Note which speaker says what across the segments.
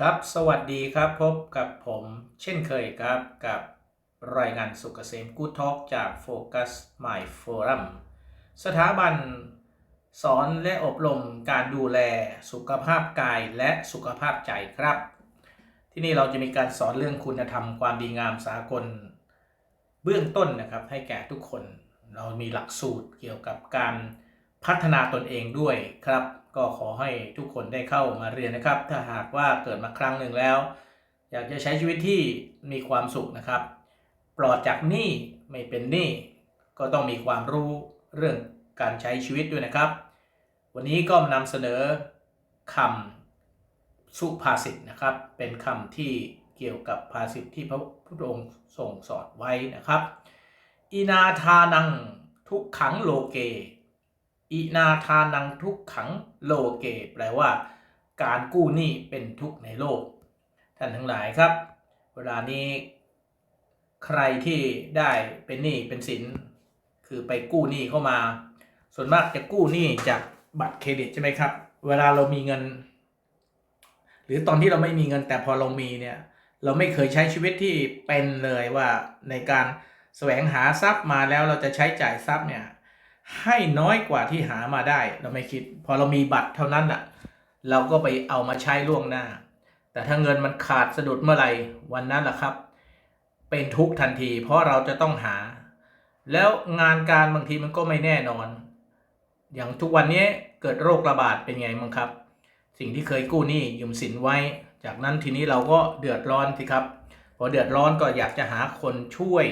Speaker 1: ครับ สวัสดีครับ พบกับผมเช่นเคยครับกับรายงานสุกเกษมกูทอกจากโฟกัส My Forum สถาบันสอนและอบรมการดูแลสุขภาพกายและสุขภาพใจครับ ที่นี่เราจะมีการสอนเรื่องคุณธรรมความดีงามสากล เบื้องต้นนะครับให้แก่ทุกคน เรามีหลักสูตรเกี่ยวกับการ พัฒนาตนเองด้วยครับ ก็ขอให้ทุกคนได้เข้ามาเรียนนะครับ ถ้าหากว่าเกิดมาครั้งหนึ่งแล้ว อยากจะใช้ชีวิตที่มีความสุขนะครับ ปลอดจากหนี้ไม่เป็นหนี้ก็ต้องมีความรู้เรื่องการใช้ชีวิตด้วยนะครับ วันนี้ก็นำเสนอคำสุภาษิตนะครับ เป็นคำที่เกี่ยวกับภาษิตที่พระพุทธองค์ทรงสอนไว้นะครับ อินาทานังทุกขังโลเก อินาทานังทุกขังโลเก แปลว่า การกู้หนี้เป็นทุกข์ในโลก ท่านทั้งหลายครับ เวลานี้ใครที่ได้เป็นหนี้เป็นสิน คือไปกู้หนี้เข้ามา ส่วนมากจะกู้หนี้จากบัตรเครดิตใช่ไหมครับ เวลาเรามีเงิน หรือตอนที่เราไม่มีเงินแต่พอเรามีเนี่ยเราไม่เคยใช้ชีวิตที่เป็นเลยว่าในการแสวงหาทรัพย์มาแล้วเราจะใช้จ่ายทรัพย์เนี่ย ให้น้อยกว่าที่หามาได้เราไม่คิด พอเรามีบัตรเท่านั้นแหละเราก็ไปเอามาใช้ล่วงหน้า แต่ถ้าเงินมันขาดสะดุดเมื่อไหร่วันนั้นแหละครับ เป็นทุกทันที เพราะเราจะต้องหา แล้วงานการบางทีมันก็ไม่แน่นอน อย่างทุกวันนี้เกิดโรคระบาดเป็นไงมั้งครับ สิ่งที่เคยกู้หนี้ยืมสินไว้ จากนั้นทีนี้เราก็เดือดร้อนสิครับ พอเดือดร้อนก็อยากจะหาคนช่วย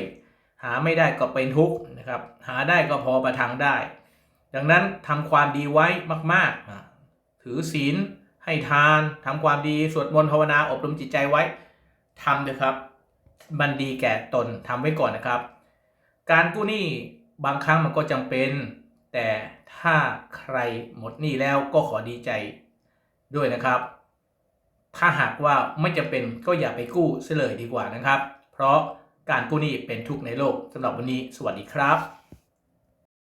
Speaker 1: หาไม่ได้ก็เป็นทุกข์นะครับ หาได้ก็พอประทังได้ ดังนั้นทำความดีไว้มากๆ ถือศีลให้ทานทำความดีสวดมนต์ภาวนาอบรมจิตใจไว้ทำเลยครับมันดีแก่ตนทำไว้ก่อนนะครับ การกู้หนี้บางครั้งมันก็จำเป็น แต่ถ้าใครหมดหนี้แล้วก็ขอดีใจด้วยนะครับ ถ้าหากว่าไม่จำเป็นก็อย่าไปกู้เสียเลยดีกว่านะครับ เพราะ การกู้หนี้เป็นทุกข์ในโลกสำหรับวันนี้ สวัสดีครับ